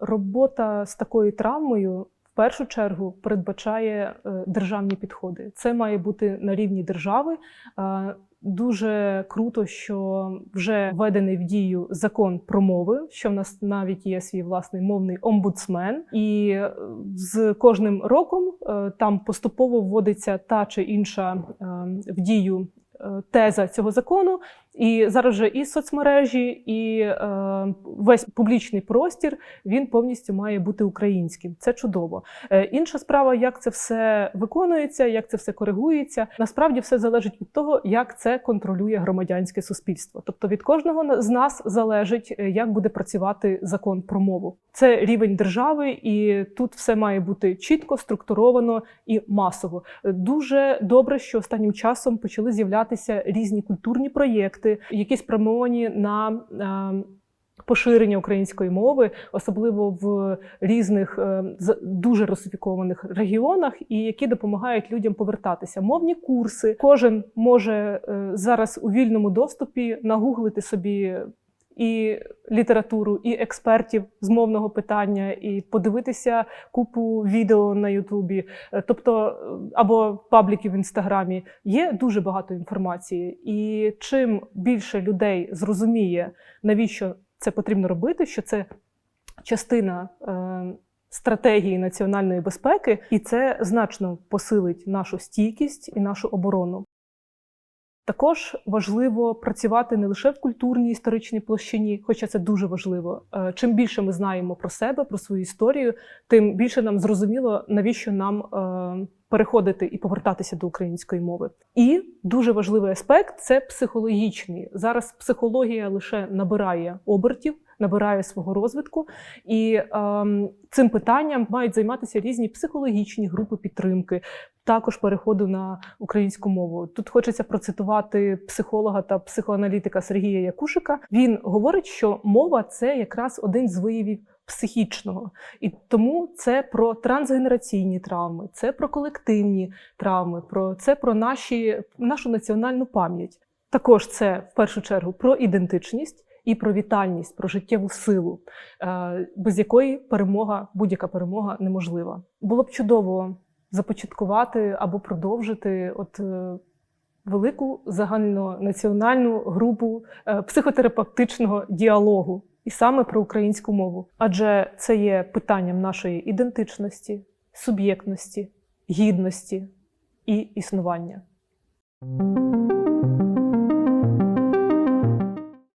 Робота з такою травмою в першу чергу передбачає е, державні підходи. Це має бути на рівні держави. Е, Дуже круто, що вже введений в дію закон про мови, що в нас навіть є свій власний мовний омбудсмен, і е, з кожним роком там поступово вводиться та чи інша е, в дію теза цього закону. І зараз вже і соцмережі, і е, весь публічний простір він повністю має бути українським. Це чудово. Е, інша справа, як це все виконується, як це все коригується. Насправді все залежить від того, як це контролює громадянське суспільство. Тобто від кожного з нас залежить, е, як буде працювати закон про мову. Це рівень держави, і тут все має бути чітко, структуровано і масово. Е, Дуже добре, що останнім часом почали з'являтися різні культурні проєкти, які спрямовані на е, поширення української мови, особливо в різних е, дуже русифікованих регіонах, і які допомагають людям повертатися. Мовні курси. Кожен може е, зараз у вільному доступі нагуглити собі. І літературу, і експертів з мовного питання, і подивитися купу відео на Ютубі, Е, тобто е, або пабліків в інстаграмі. Є дуже багато інформації, і чим більше людей зрозуміє, навіщо це потрібно робити, що це частина е, стратегії національної безпеки, і це значно посилить нашу стійкість і нашу оборону. Також важливо працювати не лише в культурній історичній площині, хоча це дуже важливо. Е, Чим більше ми знаємо про себе, про свою історію, тим більше нам зрозуміло, навіщо нам е, переходити і повертатися до української мови. І дуже важливий аспект це психологічний. Зараз психологія лише набирає обертів, набирає свого розвитку, і ем, цим питанням мають займатися різні психологічні групи підтримки. Також переходу на українську мову. Тут хочеться процитувати психолога та психоаналітика Сергія Якушика. Він говорить, що мова це якраз один з виявів психічного, і тому це про трансгенераційні травми, це про колективні травми, про це про наші нашу національну пам'ять. Також це в першу чергу про ідентичність. І про вітальність, про життєву силу, е, без якої перемога, будь-яка перемога неможлива. Було б чудово започаткувати або продовжити от е, велику загальнонаціональну групу е, психотерапевтичного діалогу і саме про українську мову. Адже це є питанням нашої ідентичності, суб'єктності, гідності і існування.